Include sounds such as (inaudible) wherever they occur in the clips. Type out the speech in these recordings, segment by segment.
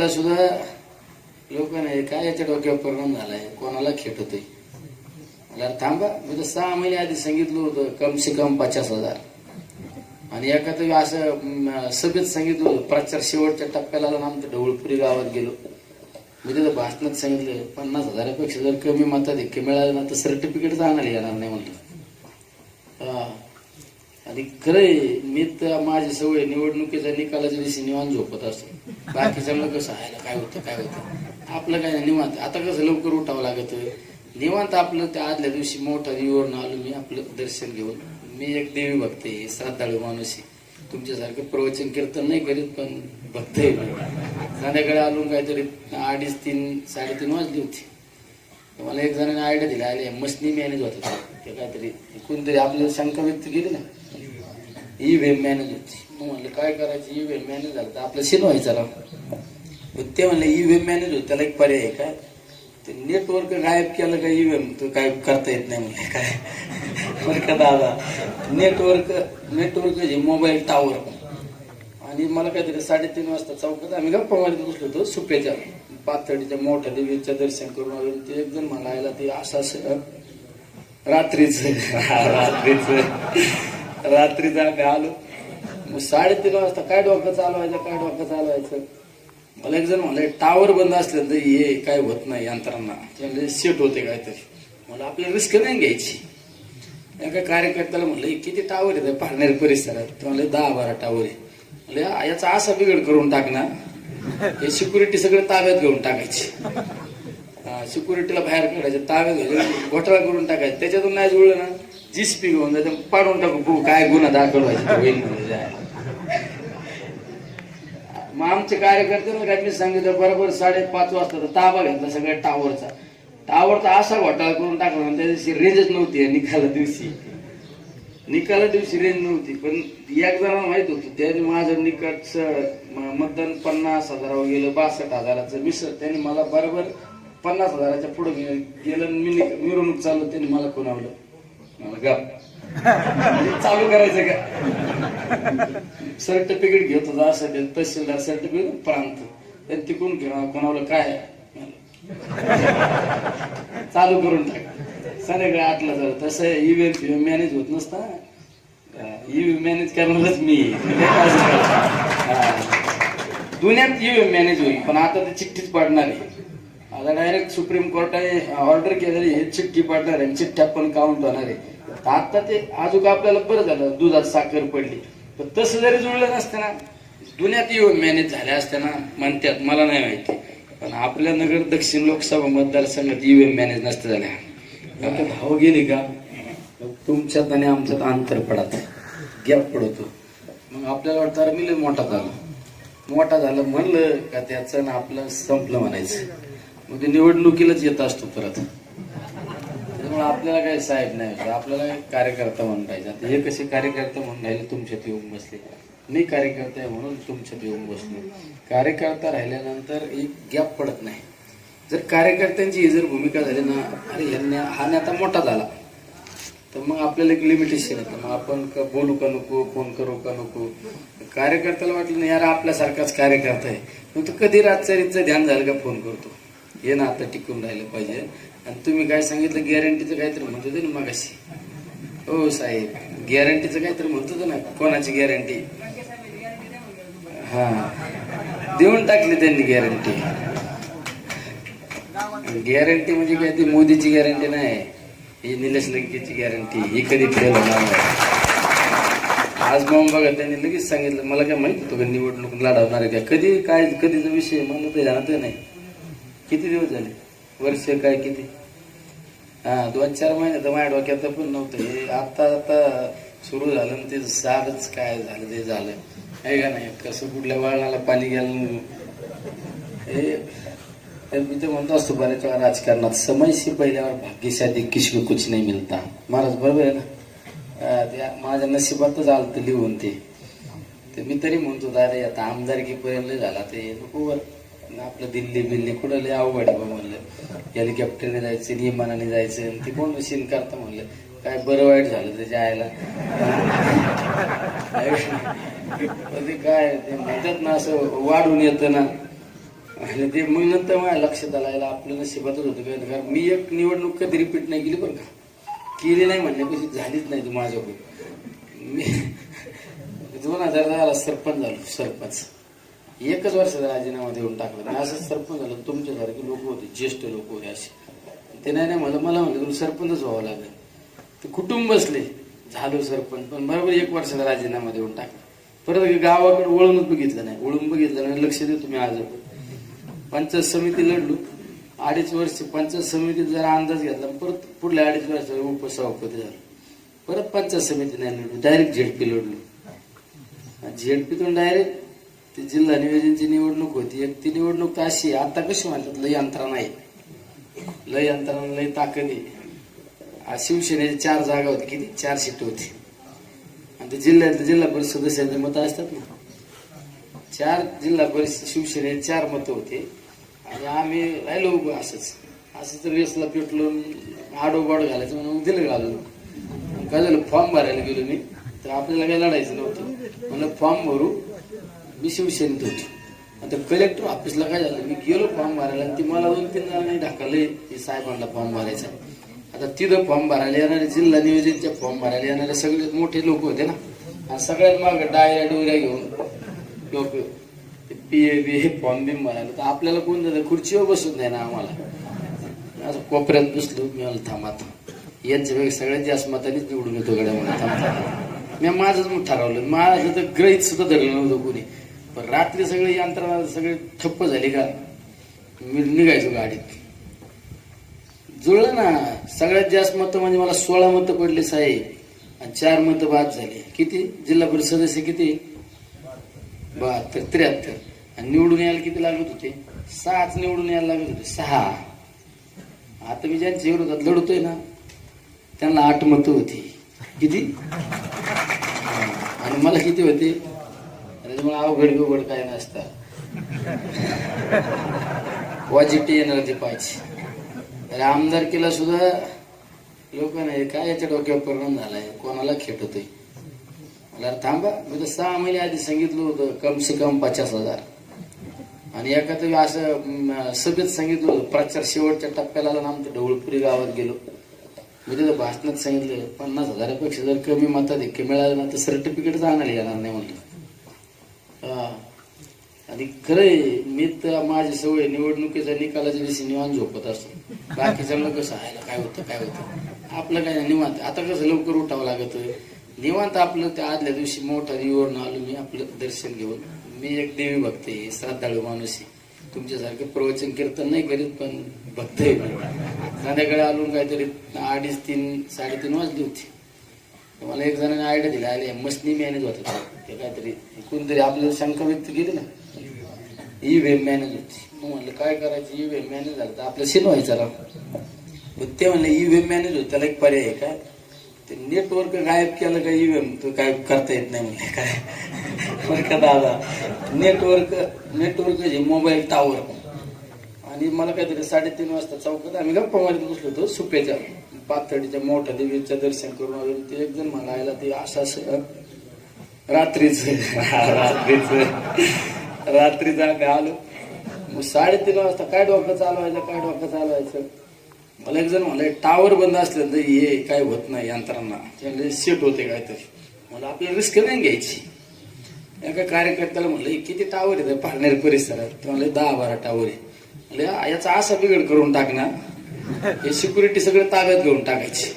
तारखेला सुद्धा लोक नाही काय याच्या डोक्यावर परिणाम झालाय? कोणाला खेटतोय मला थांबा मी तर सहा महिने आधी सांगितलं होतं कम से कम पचास हजार. आणि एका तर असं सभेत सांगितलं होतं प्रचार शेवटच्या टप्प्याला आला आमचं ढवळपुरी गावात गेलो. मी तिथं भाषणात सांगितलं पन्नास हजारापेक्षा जर कमी मताधिक्य मिळालं ना तर सर्टिफिकेट आणायला येणार नाही म्हणलं. आणि खरंय मी तर माझी सवय निवडणुकीच्या निकालाच्या दिवशी निवांत झोपत असतो. बाकीच्या कसं आहे काय होतं काय होतं? आपलं काय नाही निवांत. आता कसं लवकर उठावं लागत? निवांत आपलं त्या आदल्या दिवशी मोठा निवडून आलो मी आपलं दर्शन घेऊन. मी एक देवी भक्त आहे श्रद्धाळू माणूस आहे. तुमच्यासारखं प्रवचन कीर्तन नाही करीत पण भक्त आहे संध्याकाळी आलो काहीतरी अडीच तीन साडेतीन वाजली होती. मला एक जणांनी आयडिया दिला आले मशनी मॅनेज होता. ते काहीतरी कोणतरी आपल्याला शंका व्यक्त केली ना ई व्हेम मॅनेज होती. मग म्हणलं काय करायचं? ई व्हेम मॅनेज झालं. तर आपलं शिन व्हायचं ना. ते म्हणलं ई व्हेम मॅनेज होत. त्याला एक पर्याय आहे काय? ते नेटवर्क गायब केलं का ई व्हेम तर काय करता येत नाही म्हणजे काय? (laughs) बरं का दादा? नेटवर्क नेटवर्क जे मोबाईल टावर आणि मला काहीतरी साडेतीन वाजता चौकात आम्ही गप्पा मारत बसलो होतो सुपेच्या पातळीच्या मोठ्या देवीचं दर्शन करून आलो. ते एक जण म्हणायला ते असं असं रात्रीच. (laughs) रात्रीच. रात्रीच आम्ही आलो. मग साडेतीन वाजता काय डोकं चालवायचं काय डोकं चालवायचं मला एक जण म्हणलं टावर बंद असलं तर हे काय होत नाही यंत्रांना सेट होते काहीतरी. मला आपल्याला रिस्क नाही घ्यायची. एका कार्यकर्त्याला म्हणलं किती टावर आहे पाहणारे परिसरात? तर म्हणलं दहा बारा टावर आहे म्हणजे याचा असा बिघड करून टाकणार हे सिक्युरिटी सगळं ताब्यात घेऊन टाकायची. सिक्युरिटीला बाहेर काढायचं ताब्यात घ्यायचं घोटाळा करून टाकायचं. त्याच्यातून नाही जुळलं ना. जीसपी घेऊन जायचं पाडून टाकू काय गुन्हा दाखल व्हायचा होईल जायला. मग आमचे कार्यकर्ते काय मी सांगितलं बरोबर साडेपाच वाजता तर ताबा घेतला सगळ्या टावरचा टावरचा असा घोटाळा करून टाकला त्या दिवशी रेंजच नव्हती निकाला दिवशी. निकाला दिवशी रेंज नव्हती पण एक जणांना माहीत होतं त्याने माझं निकटचं मतदान पन्नास हजारावर गेलं बासष्ट हजाराचं मिसळ. त्याने मला बरोबर पन्नास हजाराच्या पुढे गेलं आणि मी निवडणूक मिरवणूक चालू त्याने मला कोणावलं मला चालू करायचं का? सर्टिफिकेट घेत होता असं ते तहसीलदार सर्टिफिकेट प्रांत तर तिकडून घे- कोणाला काय चालू करून टाक. संध्याकाळी आठला जर. तसं इव्हेंट मॅनेज होत नसता. ईव्हीएम मॅनेज करणारच मी. हा. दुनियात ईव्हीएम मॅनेज होईल पण आता ते चिठ्ठीच पाडणार आहे. आता डायरेक्ट सुप्रीम कोर्टाने ऑर्डर केलेली हे चिठ्ठी पाडणार आहे चिठ्ठ्या पण काउंट होणार आहे. आता ते अजून आपल्याला बरं झालं दुधात साखर पडली. पण तसं जरी जुळलं नसतं ना दुनियात येऊन मॅनेज झाल्या असत्या ना म्हणतात मला नाही माहिती. पण आपल्या नगर दक्षिण लोकसभा मतदारसंघात ईव्हीएम मॅनेज नसतं झाल्या धाव गेली का? तुमच्यात आणि आमच्यात अंतर पडत. गॅप पडतो. मग आपल्याला वाटतं मी मोठा झालो. मोठा झालं म्हणलं का त्याचं ना आपलं संपलं म्हणायचं. मग ते निवडणुकीलाच येत असतो परत. त्यामुळे आपल्याला काही साहेब नाही आपल्याला कार्यकर्ता म्हणून राहायचं. आता हे कसे कार्यकर्ते म्हणून राहिले तुमच्यात येऊन बसले. मी कार्यकर्ता आहे म्हणून तुमच्यात येऊन बसलो. कार्यकर्ता राहिल्यानंतर एक गॅप पडत नाही. जर कार्यकर्त्यांची ही जर भूमिका झाली ना अरे यांना हा नेता मोठा झाला. तर मग आपल्याला एक लिमिटेशन येतं. मग आपण का बोलू का नको फोन करू का नको? कार्यकर्त्याला वाटलं नाही यार आपल्यासारखाच कार्यकर्ता आहे. मग तो कधी रातचं ध्यान झालं का फोन करतो? हे ना आता टिकून राहिलं पाहिजे. आणि तुम्ही काय सांगितलं गॅरंटीचं काहीतरी म्हणत होते ना मगाशी. हो साहेब गॅरंटीचं काहीतरी म्हणत होतं ना कोणाची गॅरंटी हा. देऊन टाकली त्यांनी गॅरंटी गॅरंटी म्हणजे काय ती मोदीची गॅरंटी नाही. ही निलेश लंकेची गॅरंटी ही कधी फेल होणार नाही. आज मग बघा त्यांनी लगेच सांगितलं मला काय माहीत होतं का निवडणूक लढवणार आहे का? कधी काय कधीचा विषय मला ते जाणत नाही. किती दिवस झाले? वर्ष काय किती? हा दोन चार महिने तर माझ्या डोक्यात पण नव्हतं. हे आता आता सुरू झालं आणि ते सारच काय झालं ते झालं. आहे का नाही? कसं कुठल्या वळणाला पाणी गेलं हे मी तर म्हणतो असतो बऱ्याच वेळा राजकारणात समयशी पहिल्यावर भाग्यशादी किसी कुछ नाही मिळता. महाराज बरोबर आहे ना? त्या माझ्या नशिबातच आलं तर लिहून ते. ते मी तरी म्हणतो अरे आता आमदारकीपर्यंत झाला ते. नको बरं. आपलं दिल्ली बिल्ली कुठं लय अवघड आहे बा म्हणलं. हेलिकॉप्टरने जायचं विमानाने जायचं आणि ते कोण मशीन करतं म्हणलं. काय बरं वाईट झालं त्याच्या आईला. ते काय ते म्हणतात ना असं वाढून येतं ना. आणि ते मग नंतर माझ्या लक्षात आलायला आपल्या आपलं नशिबातच होतं. काय कारण मी एक निवडणूक कधी रिपीट नाही केली बरं का. केली नाही म्हणण्यापेक्षा झालीच नाही तू माझ्याकडून. मी दोन हजार दहाला सरपंच झालो सरपंच. एकच वर्षाचा राजीनामा देऊन टाकला मी असं सरपंच झालं तुमच्यासारखे लोक होते ज्येष्ठ लोक होते असे. ते नाही नाही मला मला म्हणलं तुम्ही सरपंचच व्हावं लागलं. ते कुटुंब बसले झालो सरपंच पण बरोबर एक वर्षाचा राजीनामा देऊन टाकला. परत गावाकडे वळूनच बघितलं नाही. वळून बघितलं नाही लक्ष देतो तुम्ही आज. पंचायत समिती लढलो. अडीच वर्ष पंचायत समितीत जरा अंदाज घेतला परत पुढल्या अडीच वर्ष उपसभापती झालो. परत पंचायत समिती नाही लढलो डायरेक्ट झेडपी लढलो. झेडपीतून डायरेक्ट ते जिल्हा नियोजनची निवडणूक होती. एक ती निवडणूक तर अशी आता कशी म्हणतात लय यंत्रणा आहे लय यंत्रणा लय ताकद आहे. शिवसेनेची चार जागा होती किती? चार सीट होती. आणि ते जिल्ह्यातले जिल्हा परिषद सदस्यांचे मतं असतात ना. चार जिल्हा परिषद शिवसेनेचे चार मतं होते. आणि आम्ही राहिलो उभं असंच. असंच रेसला पेटलून आडोबाड घालायचं म्हणून दिलं घालून. काय झालं फॉर्म भरायला गेलो मी. तर आपल्याला काही लढायचं नव्हतं. म्हणलं फॉर्म भरू. मी शिवसेनेत होती. आता कलेक्टर ऑफिसला काय झालं मी गेलो फॉर्म भरायला आणि ती मला दोन तीन जणांनी ढकलले की साहेबांना फॉर्म भरायचा. आता तिथं फॉर्म भरायला येणारे जिल्हा नियोजनच्या फॉर्म भरायला येणारे सगळे मोठे लोक होते ना. आणि सगळ्यात माग डायऱ्या डोऱ्या घेऊन लोक पी ए बी हे फॉर्म बिम भरायला. तर आपल्याला कोण जातं खुर्चीवर बसून नाही ना आम्हाला. असं कोपऱ्यात बसलो मी मला थांबा यांच्यापैकी सगळ्यात जास्त मतानेच निवडून येतो गड्या मला थांबता मी माझंच मग ठरवलं. माझं तर ग्रहित सुद्धा धरलं नव्हतं कोणी. पण रात्री सगळे यंत्रणा सगळे ठप्प झाली का? मी निघायचो गाडीत. जुळलं ना सगळ्यात जास्त मतं म्हणजे मला सोळा मतं पडले साहेब आणि चार मतं बाद झाले. किती? जिल्हा परिषद सदस्य किती? बहात्तर त्र्याहत्तर. आणि निवडून यायला किती लागत होते? सहाच निवडून यायला लागत होते. सहा. आता मी ज्यांच्या विरोधात लढतोय ना त्यांना आठ मतं होती. किती? आणि मला किती होते? त्याच्यामुळे अवघड बिवघड काय नसतं. पॉझिटिव्ह एनर्जी पाहिजे. तर आमदारकीला सुद्धा लोक नाही काय याच्या डोक्यावर परिणाम झालाय? कोणाला खेटतोय मला थांबा. मी तर सहा महिने आधी सांगितलं होतं कम से कम पचास हजार. आणि एका तरी असं सभेत सांगितलं होतं प्रचार शेवटच्या टप्प्याला आला ना आमच्या ढवळपुरी गावात गेलो. मी तिथं भाषणात सांगितलं पन्नास हजारापेक्षा जर कमी मताधिक्य मिळालं ना तर सर्टिफिकेटच आणायला येणार नाही म्हणलं. आणि खरंय मी तर माझी सवय निवडणुकीच्या निकालाच्या दिवशी निवांत झोपत असतो. बाकीच्या कसं आयला काय होतं काय होतं? आपलं काय नाही, निवांत? आता कसं लवकर उठावं लागत? निवांत आपलं त्या आदल्या दिवशी मोठा निवडून आलो मी आपलं दर्शन घेऊन. मी एक देवी भक्त आहे श्रद्धाळू माणूस आहे. तुमच्यासारखं प्रवचन कीर्तन नाही करीत पण भक्त आहे संध्याकाळी आलो काहीतरी अडीच तीन साडेतीन वाजली होती. मला एक जणांनी आयडिया दिली आले मसनी मॅनेज होता. ते काहीतरी कोणतरी आपल्याला शंका व्यक्त केली ना. ई व्हेम मॅनेज होती. मग म्हणलं काय करायचं? ई व्हेम मॅनेज झालं. तर आपलं सीन व्हायचं राव. मग ते म्हणलं ई व्हेम मॅनेज होत. त्याला एक पर्याय आहे काय ते नेटवर्क गायब केलं का ई वेम तो काय करता येत नाही म्हणले काय? (laughs) बरं का दादा? नेटवर्क नेटवर्क जे मोबाईल टावर आणि मला काहीतरी साडेतीन वाजता चौकात आम्ही गप्पा मारीत बसलो होतो सुप्याच्या पाथर्डीच्या मोठ्या देवीचं दर्शन करून आलो. ते एक जण म्हणायला ते असं असं रात्रीच. (laughs) रात्रीच. रात्रीचा आम्ही आलो. मग साडेतीन वाजता काय डोकं चालवायचं काय डोकं चालवायचं? मला एक जण म्हणलं टावर बंद असलं तर हे काय होत नाही यंत्रांना त्यामुळे सेट होते काहीतरी. मला आपल्याला रिस्क नाही घ्यायची. एका कार्यकर्त्याला म्हणलं किती टावर आहे पारनेर परिसरात? तर म्हणलं दहा बारा टावर आहे. म्हणलं याचा असा बिघड करून टाकणार हे सिक्युरिटी सगळे ताब्यात घेऊन टाकायची.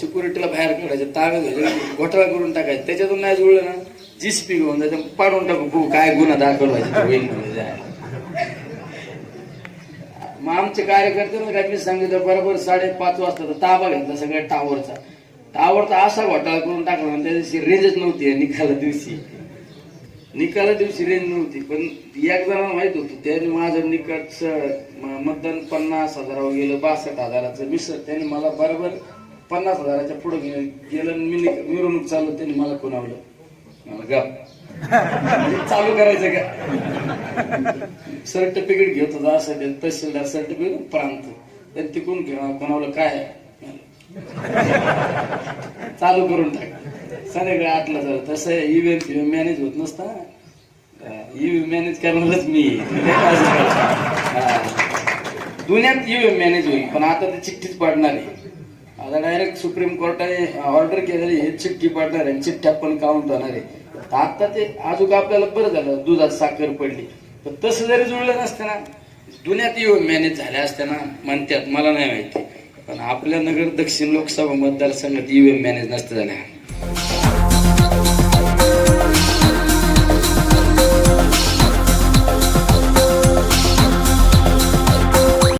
सिक्युरिटीला बाहेर काढायचे ताब्यात घ्यायचे घोटाळा करून टाकायचे. त्याच्यातून नाही जुळलं ना. जीसीपी घेऊन जायचं पाडून टाकू बघू काय गुन्हा दाखल होईल जायला. मग आमचे कार्यकर्ते काय मी सांगितलं बरोबर साडेपाच वाजता तर ताबा घेतला सगळ्या टावरचा टावरचा असा घोटाळा करून टाकला आणि त्या दिवशी रेंजच नव्हती निकाला दिवशी. निकाला दिवशी रेंज नव्हती पण एक जणांना माहीत होतं त्याने माझं निकटचं मतदान पन्नास हजारावर गेलं बासष्ट हजाराचं मिसळ त्याने मला बरोबर पन्नास हजाराच्या पुढे गेलं आणि मी मिरवणूक चालू त्याने मला कोणावलं चालू करायचं का? सर्टिफिकेट घेत होता असं तहसीलदार सर्टिफिकेट प्रांत. तर तिकून घे- कोणावलं काय चालू करून टाक. संध्याकाळी आटलं झालं. तसं इव्हेंट मॅनेज होत नसता. ईव्हीएम मॅनेज करणारच मी. दुनियात ईव्हीएम मॅनेज होईल पण आता ते चिठ्ठीच पाडणार आहे. आता डायरेक्ट सुप्रीम कोर्टाने ऑर्डर केलेली हे चिठ्ठी पाडणार आहे चिठ्ठ्या पण काउंट होणार आहे तर आता ते अजून आपल्याला बरं झालं दुधात साखर पडली. पण तसं जरी जुळलं नसतं ना दुनियात ईव्हीएम मॅनेज झाल्या असताना म्हणतात मला नाही माहिती. पण आपल्या नगर दक्षिण लोकसभा मतदारसंघात ईव्हीएम मॅनेज नसतं झाल्या.